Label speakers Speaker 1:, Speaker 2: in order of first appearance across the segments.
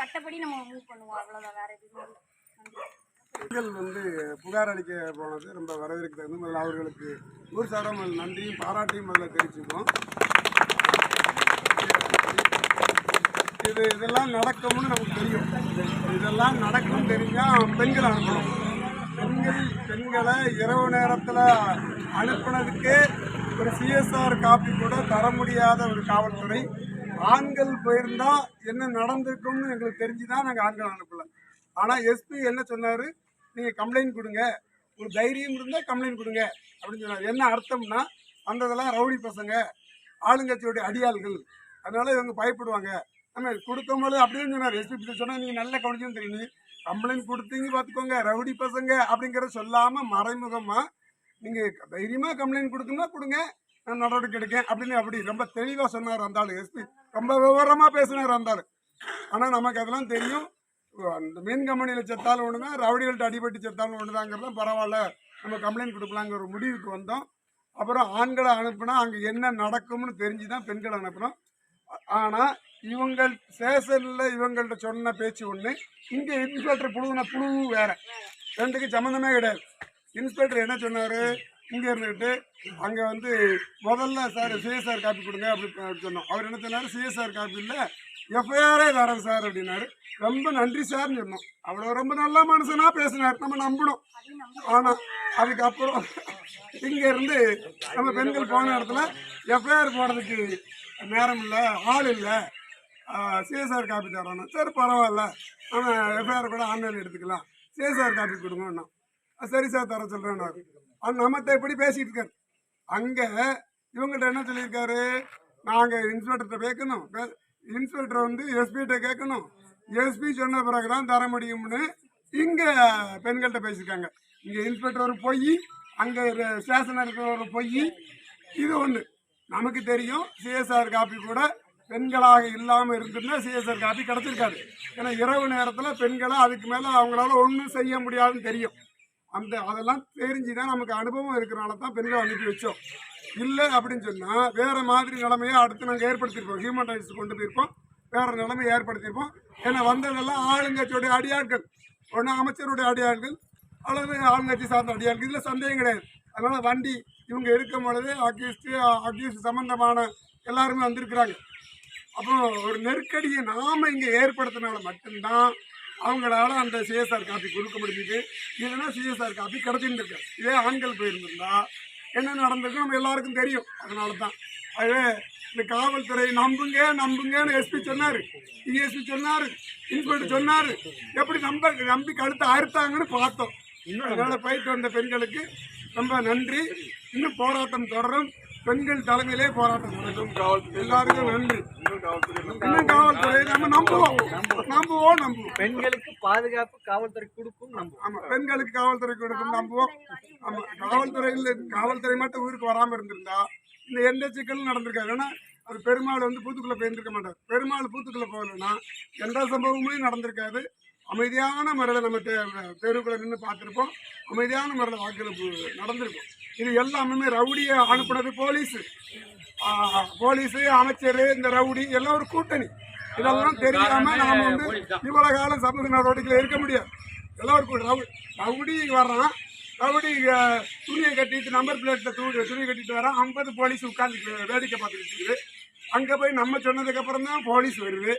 Speaker 1: சட்டப்படி நம்ம மூவ் பண்ணுவோம். அவ்வளோதான் வேற எதுவுமே
Speaker 2: பெண்கள் வந்து புகார் அளிக்க போனது ரொம்ப வரவேற்க தகுந்த முதல்ல அவர்களுக்கு ஊர் சாரம் முதல்ல நன்றியும் பாராட்டியும் முதல்ல தெரிவிச்சுக்கோம் இது இதெல்லாம் நடக்கும்னு நமக்கு தெரியும். இதெல்லாம் நடக்கும் தெரிஞ்சால் பெண்கள் அனுப்பணும். பெண்கள் பெண்களை இரவு நேரத்தில் அனுப்புனதுக்கே ஒரு சிஎஸ்ஆர் காப்பி கூட தர முடியாத ஒரு காவல்துறை ஆண்கள் போயிருந்தா என்ன நடந்திருக்கும்னு எங்களுக்கு தெரிஞ்சு தான் நாங்கள் ஆண்கள் அனுப்பல ஆனால் எஸ்பி என்ன சொன்னார்? நீங்கள் கம்ப்ளைண்ட் கொடுங்க. ஒரு தைரியம் இருந்தால் கம்ப்ளைண்ட் கொடுங்க அப்படின்னு சொன்னார். என்ன அர்த்தம்னா வந்ததெல்லாம் ரவுடி பசங்க ஆளுங்கட்சியோடைய அடியாள்கள். அதனால இவங்க பயப்படுவாங்க. நம்ம கொடுக்கும்போது அப்படின்னு சொன்னார். எஸ்பி சொன்னால் நீங்கள் நல்ல கவனிச்சுன்னு தெரியும். கம்ப்ளைண்ட் கொடுத்தீங்க பார்த்துக்கோங்க ரவுடி பசங்க அப்படிங்கிறத சொல்லாமல் மறைமுகமாக நீங்கள் தைரியமாக கம்ப்ளைண்ட் கொடுக்குன்னா கொடுங்க. நான் நடவடிக்கை எடுக்கேன். அப்படின்னு அப்படி ரொம்ப தெளிவாக சொன்னார் அந்த ஆள் எஸ்பி ரொம்ப விவரமாக பேசினார் அந்த ஆள். ஆனால் நமக்கு அதெல்லாம் தெரியும். அந்த மீன் கம்பெனியில் செத்தாலும் ஒன்று தான் ரவுடிகள்ட்ட அடிபட்டு செத்தாலும் ஒன்று தாங்கிறதும் பரவாயில்ல. நம்ம கம்ப்ளைண்ட் கொடுக்கலாங்கிற ஒரு முடிவுக்கு வந்தோம். அப்புறம் ஆண்களை அனுப்புனா அங்கே என்ன நடக்கும்னு தெரிஞ்சு தான் பெண்களை அனுப்புனோம். ஆனால் இவங்க ஸ்டேஷனில் இவங்கள்ட்ட சொன்ன பேச்சு ஒன்று இங்கே இன்ஸ்பெக்டர் புழுவுன புழு வேற. ரெண்டுக்கு சம்மந்தமே கிடையாது. இன்ஸ்பெக்டர் என்ன சொன்னார்? இங்கே இருந்துக்கிட்டு அங்கே வந்து முதல்ல சார் சிஎஸ்ஆர் காப்பி கொடுங்க அப்படி அப்படி சொன்னோம். அவர் என்ன சொன்னார்? சிஎஸ்ஆர் காப்பி இல்லை. எஃப்ஐஆரே தரேன் சார் அப்படின்னாரு. ரொம்ப நன்றி சார்னு சொன்னோம். அவ்வளோ ரொம்ப நல்ல மனுஷனாக பேசினார். நம்ம நம்பணும். ஆனால் அதுக்கப்புறம் இங்கே இருந்து நம்ம பெண்கள் போன இடத்துல எஃப்ஐஆர் போடுறதுக்கு நேரம் இல்லை ஆள் இல்லை. சிஎஸ்ஆர் காப்பி தரணும். சரி பரவாயில்ல. நம்ம எஃப்ஐஆர் கூட ஆன்லைன் எடுத்துக்கலாம். சிஎஸ்ஆர் காப்பி கொடுங்கண்ணா சரி சார் தர சொல்கிறேன் நான். நம்மகிட்ட எப்படி பேசிட்டு இருக்காரு? அங்கே இவங்கள்ட்ட என்ன சொல்லியிருக்காரு? நாங்கள் இன்ஸ்பெக்டர்கிட்ட கேட்கணும். இன்ஸ்பெக்டர் வந்து எஸ்பிகிட்ட கேட்கணும். எஸ்பி சொன்ன பிறகு தான் தர முடியும்னு இங்கே பெண்கள்கிட்ட பேசியிருக்காங்க. இங்கே இன்ஸ்பெக்டர் ஒரு பொய் அங்கே ஸ்டேஷனில் இருக்கிற ஒரு பொய் இது ஒன்று நமக்கு தெரியும் சிஎஸ்ஆர் காப்பி கூட பெண்களாக இல்லாமல் இருந்திருந்தா சிஎஸ்ஆர் காப்பி கிடச்சிருக்காது. ஏன்னா இரவு நேரத்தில் பெண்களை அதுக்கு மேலே அவங்களால ஒன்றும் செய்ய முடியாதுன்னு தெரியும். அந்த அதெல்லாம் தெரிஞ்சு தான் நமக்கு அனுபவம் இருக்கிறனால தான் பெண்களை அனுப்பி வச்சோம். இல்லை அப்படின்னு சொன்னால் வேறு மாதிரி நிலைமையை அடுத்து நாங்கள் ஏற்படுத்தியிருப்போம். ஹியூமன் ரைட்ஸ் கொண்டு போயிருப்போம். வேறு நிலைமையை ஏற்படுத்தியிருப்போம். ஏன்னா வந்ததெல்லாம் ஆளுங்கட்சியோடைய அடியாட்கள். ஒன்று அமைச்சருடைய அடியாட்கள் அல்லது ஆளுங்கட்சி சார்ந்த அடியாட்கள். இதில் சந்தேகம் கிடையாது. அதனால் வண்டி இவங்க இருக்கும் பொழுது அக்யூஸ்டு அக்யூஸ்ட் சம்மந்தமான எல்லாருமே வந்திருக்கிறாங்க. அப்போ ஒரு நெருக்கடியை நாம் இங்கே ஏற்படுத்தினால மட்டும்தான் அவங்களால அந்த சிஎஸ்ஆர் காப்பி கொடுக்க முடிஞ்சுது. இல்லைன்னா சிஎஸ்ஆர் காப்பி கிடைச்சிட்டு இதே ஆண்கள் போயிருந்திருந்தா என்ன நடந்திருக்கும் நம்ம எல்லாருக்கும் தெரியும். அதனால தான் அதுவே இந்த காவல்துறை நம்புங்க நம்புங்கன்னு எஸ்பி சொன்னார். டிஎஸ்பி சொன்னார். இன்ஸ்பெக்டர் சொன்னார். எப்படி நம்ப நம்பி கழுத்தை அறுத்தாங்கன்னு பார்த்தோம். அதனால் போயிட்டு வந்த பெண்களுக்கு ரொம்ப நன்றி. இன்னும் போராட்டம் தொடரும். பெண்கள் தலைமையிலே போராட்டம் நடக்கும். எல்லாருக்கும் நன்றி. காவல்துறை நம்ம நம்புவோம் நம்புவோம். நம்புவோம்
Speaker 3: பெண்களுக்கு பாதுகாப்பு காவல்துறை கொடுக்கும் நம்ம
Speaker 2: ஆமா பெண்களுக்கு காவல்துறை கொடுக்கும் நம்புவோம். ஆமா காவல்துறையில் காவல்துறை மட்டும் ஊருக்கு வராம இருந்திருந்தா இந்த எந்த சிக்கலும் நடந்திருக்காது. ஏன்னா அது பெருமாள் வந்து பூத்துக்குள்ள போயிருந்திருக்க மாட்டார். பெருமாள் பூத்துக்குள்ள போகலன்னா எந்த சம்பவமுமே நடந்திருக்காது. அமைதியான முறையில் நம்ம தெ- தெருவுக்குள்ள நின்று பார்த்துருப்போம். அமைதியான முறையில் வாக்கெடுப்பு நடந்திருக்கும். இது எல்லாமே ரவுடியை அனுப்புனது போலீஸ். போலீஸு அமைச்சர் இந்த ரவுடி எல்லாம் ஒரு கூட்டணி. இதெல்லாம் தெரியாம நாம வந்து இவ்வளவு காலம் சமூக நடவடிக்கையில் இருக்க முடியாது. எல்லாம் ஒரு. ரவு ரவுடி வர்றான். ரவுடி துணியை கட்டிட்டு நம்பர் பிளேட்டில் தூ துணியை கட்டிட்டு வரான் ஐம்பது போலீஸ் உட்காந்து வேடிக்கை பார்த்துக்கிட்டு இருக்குது. அங்கே போய் நம்ம சொன்னதுக்கு அப்புறம் தான் போலீஸ் வருது.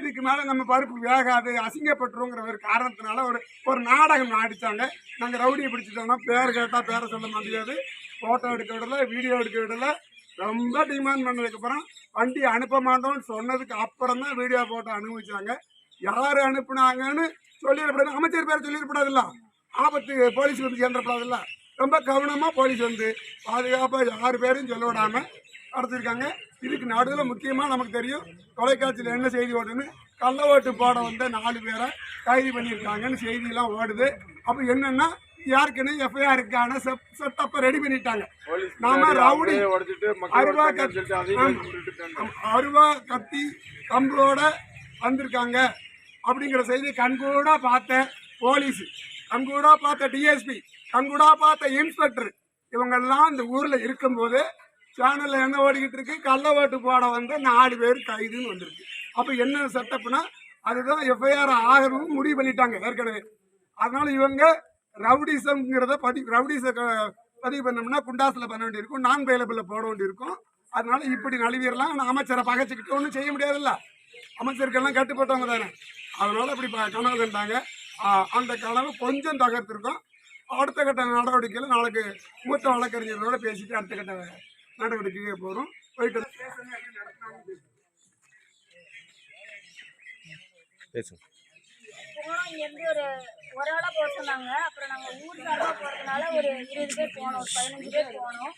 Speaker 2: இதுக்கு மேலே நம்ம பருப்பு வேகாது அசிங்கப்பட்டுருங்கிற ஒரு காரணத்தினால ஒரு ஒரு நாடகம் அடித்தாங்க நாங்கள் ரவுடியை பிடிச்சிட்டோம்னா பேர் கேட்டால் பேரை சொல்ல முடியாது. ஃபோட்டோ எடுக்க விடல வீடியோ எடுக்க விடல. ரொம்ப டிமாண்ட் பண்ணதுக்கப்புறம் வண்டி அனுப்ப மாட்டோம்னு சொன்னதுக்கு அப்புறம் தான் வீடியோ போட்டோ அனுபவிச்சாங்க. யார் அனுப்புனாங்கன்னு சொல்லிடப்படாது. அமைச்சர் பேர் சொல்லிடப்படாதுல்ல. ஆபத்து போலீஸ் வந்து சேர்ந்துடக்கூடாதுல்ல ரொம்ப கவனமாக போலீஸ் வந்து பாதுகாப்பாக யார் பேரும் சொல்ல விடாமல் நடத்திருக்காங்க. இதுக்கு நடுவில் முக்கியமாக நமக்கு தெரியும் தொலைக்காட்சியில் என்ன செய்தி ஓடுன்னு கள்ள ஓட்டு போட வந்த நாலு பேரை கைது பண்ணியிருக்காங்கன்னு செய்தியெல்லாம் ஓடுது. அப்போ என்னென்னா யாருக்குன்னு எஃப்ஐஆருக்கான செட்டப்பை ரெடி பண்ணிட்டாங்க. நாம ரவுடி. அருவா கத்தி. அருவா கத்தி கம்போட வந்திருக்காங்க. அப்படிங்கிற செய்தி கண்கூடா பார்த்த போலீஸ். கண்கூடா பார்த்த டிஎஸ்பி கண்கூடா பார்த்த இன்ஸ்பெக்டர் இவங்கெல்லாம் இந்த ஊரில் இருக்கும்போது சேனல்ல என்ன ஓடிக்கிட்டு இருக்கு? கள்ள ஓட்டு போட வந்து நாலு பேர் கைதுன்னு வந்திருக்கு. அப்போ என்ன செட்டப்னா அதுதான் எஃப்ஐஆர் ஆகணும்னு முடிவு பண்ணிட்டாங்க ஏற்கனவே. அதனால இவங்க ரவுடிசம்ங்கிறத பதிவு ரவுடிச பதிவு பண்ணோம்னா குண்டாஸில் பண்ண வேண்டியிருக்கும் நான் வேலபிளில் போட வேண்டியிருக்கும். அதனால இப்படி நழுவிடலாம் ஆனால் அமைச்சரை பகைச்சிக்கிட்டு ஒன்றும் செய்ய முடியாதுல்ல. அமைச்சருக்கெல்லாம் கட்டுப்பட்டவங்க தானே. அதனால இப்படி ப- கனவு கண்டாங்க. அந்த கனவு கொஞ்சம் தகர்த்திருக்கோம். அடுத்த கட்ட நடவடிக்கையில் நாளைக்கு மூத்த வழக்கறிஞர்களோட பேசிட்டு அடுத்த கட்ட நடவடிக்கைக்கு போகிறோம் போயிட்டு
Speaker 4: பேசுங்க
Speaker 1: ஒரு ஆளாக போக சொன்னாங்க. அப்புறம் நாங்கள் ஊர் சார்பாக போகிறதுனால ஒரு இருபது பேர் போனோம் ஒரு பதினஞ்சு பேர் போனோம்.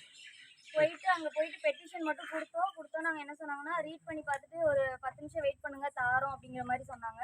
Speaker 1: போயிட்டு அங்கே போயிட்டு பெட்டிஷன் மட்டும் கொடுத்தோம். கொடுத்தோம் நாங்கள் என்ன சொன்னாங்கன்னா ரீட் பண்ணி பார்த்துட்டு ஒரு பத்து நிமிஷம் வெயிட் பண்ணுங்க தாரோம் அப்படிங்கிற மாதிரி சொன்னாங்க.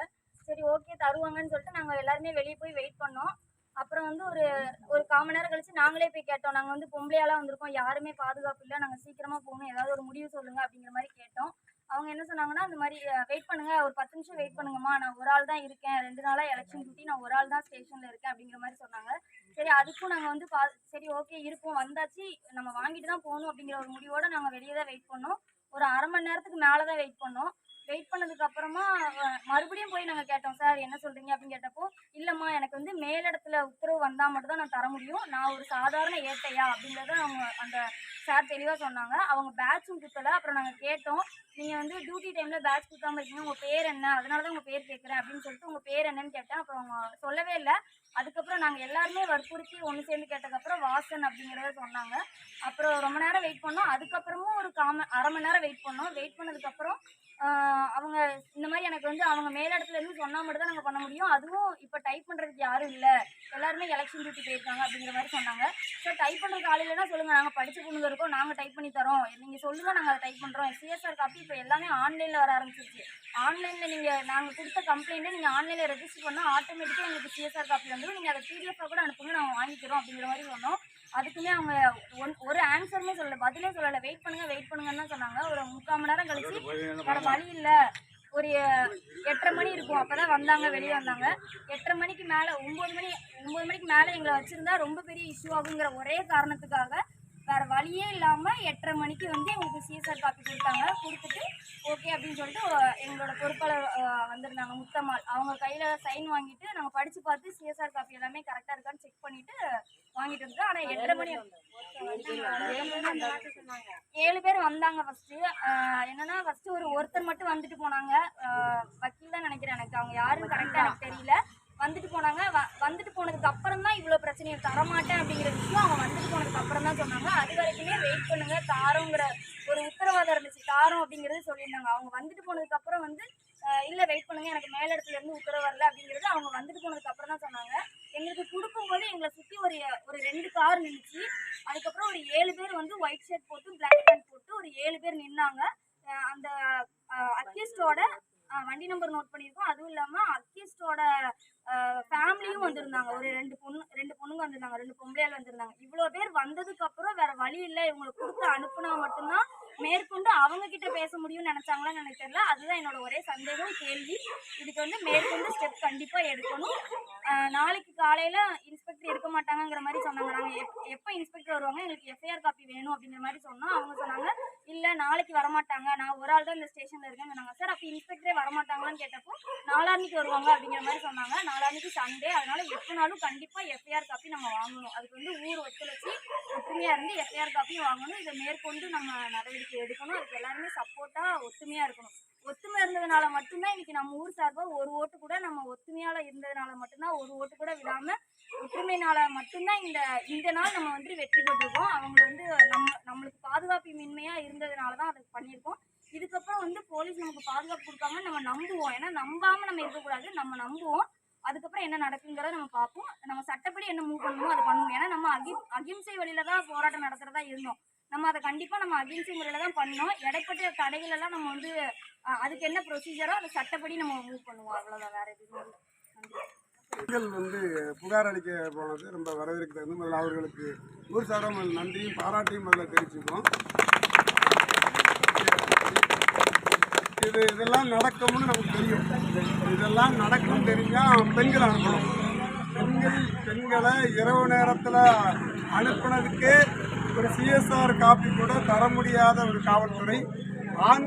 Speaker 1: சரி ஓகே தருவாங்கன்னு சொல்லிட்டு நாங்கள் எல்லாருமே வெளியே போய் வெயிட் பண்ணோம். அப்புறம் வந்து ஒரு ஒரு கால் நேரம் கழிச்சு நாங்களே போய் கேட்டோம். நாங்கள் வந்து பொம்பளையாலாம் வந்திருக்கோம். யாருமே பாதுகாப்பு இல்லை. நாங்கள் சீக்கிரமாக போகணும். ஏதாவது ஒரு முடிவு சொல்லுங்க அப்படிங்கிற மாதிரி கேட்டோம். அவங்க என்ன சொன்னாங்கன்னா அந்த மாதிரி வெயிட் பண்ணுங்க. ஒரு பத்து நிமிஷம் வெயிட் பண்ணுங்கம்மா. நான் ஒரு ஆள் தான் இருக்கேன். ரெண்டு நாளாக எலெக்ஷன் டியூட்டி நான் ஒரு ஆள் தான் ஸ்டேஷனில் இருக்கேன். அப்படிங்கிற மாதிரி சொன்னாங்க. சரி அதுக்கும் நாங்கள் வந்து பா சரி ஓகே இருப்போம். வந்தாச்சு. நம்ம வாங்கிட்டு தான் போகணும் அப்படிங்கிற ஒரு முடிவோட நாங்கள் வெளியே தான் வெயிட் பண்ணோம். ஒரு அரை மணி நேரத்துக்கு மேலே தான் வெயிட் பண்ணோம். வெயிட் பண்ணதுக்கு அப்புறமா மறுபடியும் போய் நாங்கள் கேட்டோம் சார் என்ன சொல்றீங்க? அப்படின்னு கேட்டப்போ இல்லைம்மா எனக்கு வந்து மேலிடத்துல உத்தரவு வந்தால் மட்டும் தான் நான் தர முடியும். நான் ஒரு சாதாரண ஏட்டையா? அப்படின்றத அவங்க அந்த சார் தெளிவாக சொன்னாங்க. அவங்க பேட்சும் குத்தலை. அப்புறம் நாங்கள் கேட்டோம் நீங்கள் வந்து டியூட்டி டைமில் பேட்ச் குத்தாமல் இருக்கீங்க. உங்கள் பேர் என்ன? அதனால தான் உங்கள் பேர் கேட்குறேன் அப்படின்னு சொல்லிட்டு உங்கள் பேர் என்னன்னு கேட்டேன். அப்புறம் அவங்க சொல்லவே இல்லை. அதுக்கப்புறம் நாங்கள் எல்லாருமே வற்புறுத்தி ஒன்று சேர்ந்து கேட்டதுக்கப்புறம் வாசன் அப்படிங்கிறத சொன்னாங்க. அப்புறம் ரொம்ப நேரம் வெயிட் பண்ணோம். அதுக்கப்புறமும் ஒரு காம அரை மணி நேரம் வெயிட் பண்ணோம். வெயிட் பண்ணதுக்கப்புறம் அவங்க இந்த மாதிரி எனக்கு வந்து அவங்க மேலிடத்துல இருந்து சொன்னா மட்டும் தான் நாங்கள் பண்ண முடியும். அதுவும் இப்போ டைப் பண்ணுறதுக்கு யாரும் இல்லை. எல்லாருமே எலெக்ஷன் டியூட்டி போயிருக்காங்க அப்படிங்கிற மாதிரி சொன்னாங்க. ஸோ டைப் பண்ணுற ஆள் இல்லைன்னா சொல்லுங்கள் நாங்கள் படிச்ச பொண்ணுங்க இருக்கோம். நாங்கள் டைப் பண்ணி தரோம். நீங்கள் சொல்லுங்கள் நாங்கள் அதை டைப் பண்ணுறோம் சிஎஸ்ஆர் காப்பி இப்போ எல்லாமே ஆன்லைனில் வர ஆரம்பிச்சிருச்சு. ஆன்லைனில் நீங்கள் நாங்கள் கொடுத்த கம்ப்ளைண்ட்டை நீங்கள் ஆன்லைனில் ரெஜிஸ்டர் பண்ணால் ஆட்டோமேட்டிக்காக எங்களுக்கு சிஎஸ்ஆர் காப்பி வந்துடும் நீங்கள் அதை பிடிஎஃபாக கூட அனுப்புங்க. நாங்கள் வாங்கிக்கிறோம் அப்படிங்கிற மாதிரி சொன்னோம். அதுக்குமே அவங்க ஒன் ஒரு ஆன்சருமே சொல்லலை. பதிலே சொல்லலை. வெயிட் பண்ணுங்க வெயிட் பண்ணுங்கன்னு தான் சொன்னாங்க. ஒரு முக்கால் மணி நேரம் கழிச்சு வேற வழி இல்லை. ஒரு எட்டரை மணி இருக்கும். அப்பதான் வந்தாங்க வெளியே வந்தாங்க. எட்டரை மணிக்கு மேலே ஒம்பது மணி ஒம்பது மணிக்கு மேலே எங்களை வச்சிருந்தா ரொம்ப பெரிய இஷ்யூ ஆகுங்கிற ஒரே காரணத்துக்காக வேறு வழியே இல்லாமல் எட்டரை மணிக்கு வந்து எங்களுக்கு சிஎஸ்ஆர் காப்பி கொடுத்தாங்க. கொடுத்துட்டு ஓகே அப்படின்னு சொல்லிட்டு எங்களோட பொறுப்பாளர் வந்திருந்தாங்க முத்தம்மாள். அவங்க கையில் சைன் வாங்கிட்டு நாங்கள் படித்து பார்த்து சிஎஸ்ஆர் காப்பி எல்லாமே கரெக்டாக இருக்கான்னு செக் பண்ணிவிட்டு வாங்கிட்டு வந்தோம் ஆனால் எட்டரை மணி ஏழு பேர் வந்தாங்க ஃபஸ்ட்டு என்னன்னா ஃபஸ்ட்டு ஒரு ஒருத்தர் மட்டும் வந்துட்டு போனாங்க. வக்கீல் தான் நினைக்கிறேன் எனக்கு. அவங்க யாருன்னு கரெக்டாக எனக்கு தெரியல. வந்துட்டு போனாங்க. வ- வந்துட்டு போனதுக்கு அப்புறம் தான் இவ்வளோ பிரச்சனையை தரமாட்டேன் அப்படிங்கிற விஷயம் அவங்க வந்துட்டு போனதுக்கு அப்புறம் தான் சொன்னாங்க. அது வரைக்குமே வெயிட் பண்ணுங்க. தாரோங்கிற ஒரு உத்தரவாதம் இருந்துச்சு. தாரோம் அப்படிங்கிறது சொல்லியிருந்தாங்க. அவங்க வந்துட்டு போனதுக்கு அப்புறம் வந்து இல்லை வெயிட் பண்ணுங்க. எனக்கு மேல இடத்துல இருந்து உத்தரவு வரல அப்படிங்கிறது அவங்க வந்துட்டு போனதுக்கு அப்புறம் தான் சொன்னாங்க. எங்களுக்கு கொடுக்கும்போது எங்களை சுற்றி ஒரு ஒரு ரெண்டு கார் நின்றுச்சு அதுக்கப்புறம் ஒரு ஏழு பேர் வந்து ஒயிட் ஷர்ட் போட்டு பிளாக் பேண்ட் போட்டு ஒரு ஏழு பேர் நின்னாங்க. அந்த அக்யூஸ்டோட வண்டி நம்பர் நோட் பண்ணியிருக்கோம். அதுவும் இல்லாமல் அக்யூஸ்டோட ஃபேமிலியும் வந்திருந்தாங்க. ஒரு ரெண்டு பொண்ணு ரெண்டு பொண்ணுங்க வந்திருந்தாங்க. ரெண்டு பொம்பளையால் வந்திருந்தாங்க. இவ்வளோ பேர் வந்ததுக்கு அப்புறம் வேற வழி இல்லை. இவங்களுக்கு கொடுத்து அனுப்புனா மட்டும்தான் மேற்கொண்டு அவங்க கிட்ட பேச முடியும்னு நினைச்சாங்களான்னு எனக்கு தெரியல. அதுதான் என்னோட ஒரே சந்தேகம் கேள்வி. இதுக்கு வந்து மேற்கொண்டு ஸ்டெப் கண்டிப்பாக எடுக்கணும். நாளைக்கு காலையில் இன்ஸ்பெக்டர் இருக்க மாட்டாங்கங்கிற மாதிரி சொன்னாங்க. நாங்கள் எப் எப்போ இன்ஸ்பெக்டர் வருவாங்க? எங்களுக்கு எஃப்ஐஆர் காப்பி வேணும் அப்படிங்கிற மாதிரி சொன்னோம் அவங்க சொன்னாங்க. இல்லை நாளைக்கு வரமாட்டாங்க. நான் ஒரு ஆள் தான் இந்த ஸ்டேஷனில் இருக்கேன் சார் அப்போ இன்ஸ்பெக்டரே வரமாட்டாங்களான்னு கேட்டப்போ நாளான்னைக்கு வருவாங்க அப்படிங்கிற மாதிரி சொன்னாங்க. நாளான்னைக்கு சண்டே அதனால எப்போனாலும் கண்டிப்பாக எஃப்ஐஆர் காப்பி நம்ம வாங்கணும். அதுக்கு வந்து ஊர் ஒத்துழைச்சி ஒற்றுமையாக இருந்து எஃப்ஐஆர் காப்பியும் வாங்கணும். இதை மேற்கொண்டு நம்ம நடவடிக்கை எடுக்கணும். அதுக்கு எல்லாருமே சப்போர்ட்டாக ஒற்றுமையாக இருக்கணும். ஒத்துமை இருந்ததுனால மட்டும்தான் இன்னைக்கு நம்ம ஊர் சார்பாக ஒரு ஓட்டு கூட நம்ம ஒத்துமையால இருந்ததுனால மட்டும்தான் ஒரு ஓட்டு கூட விடாம ஒற்றுமைனால மட்டும்தான் இந்த இந்த நாள் நம்ம வந்து வெற்றி பெற்றிருக்கோம். அவங்க வந்து நம்ம நம்மளுக்கு பாதுகாப்பு மின்மையா இருந்ததுனால தான் அதை பண்ணியிருக்கோம். இதுக்கப்புறம் வந்து போலீஸ் நமக்கு பாதுகாப்பு கொடுக்காம நம்ம நம்புவோம். ஏன்னா நம்பாம நம்ம இருக்கக்கூடாது. நம்ம நம்புவோம். அதுக்கப்புறம் என்ன நடக்குங்கிறத நம்ம பார்ப்போம். நம்ம சட்டப்படி என்ன மூவ் பண்ணணுமோ அதை பண்ணுவோம். ஏன்னா நம்ம அகி அகிம்சை வழியில தான் போராட்டம் நடத்துறதா இருந்தோம். நம்ம அதை கண்டிப்பாக நம்ம அகிம்சை முறையில் தான் பண்ணோம் இடைப்பட்ட தடைகளெல்லாம் நம்ம வந்து அதுக்கு என்ன ப்ரொசீஜரோ அதை சட்டப்படி நம்ம மூவ் பண்ணுவோம். அவ்வளோதான் வேற எதுவும்
Speaker 2: பெண்கள் வந்து புகார் அளிக்க போனது ரொம்ப வரவேற்க தகுந்த முதல்ல அவர்களுக்கு ஊர் சார்பாக நன்றியும் பாராட்டையும் முதல்ல தெரிவிச்சுக்கோம் இது இதெல்லாம் நடக்கும்னு நமக்கு தெரியும். இதெல்லாம் நடக்கும் தெரிஞ்சால் பெண்கள் அனுப்பணும். பெண்கள் பெண்களை இரவு நேரத்தில் அனுப்புனதுக்கே ஒரு சிஎஸ்ஆர் காப்பி கூட தர முடியாத ஒரு காவல்துறை ஆண்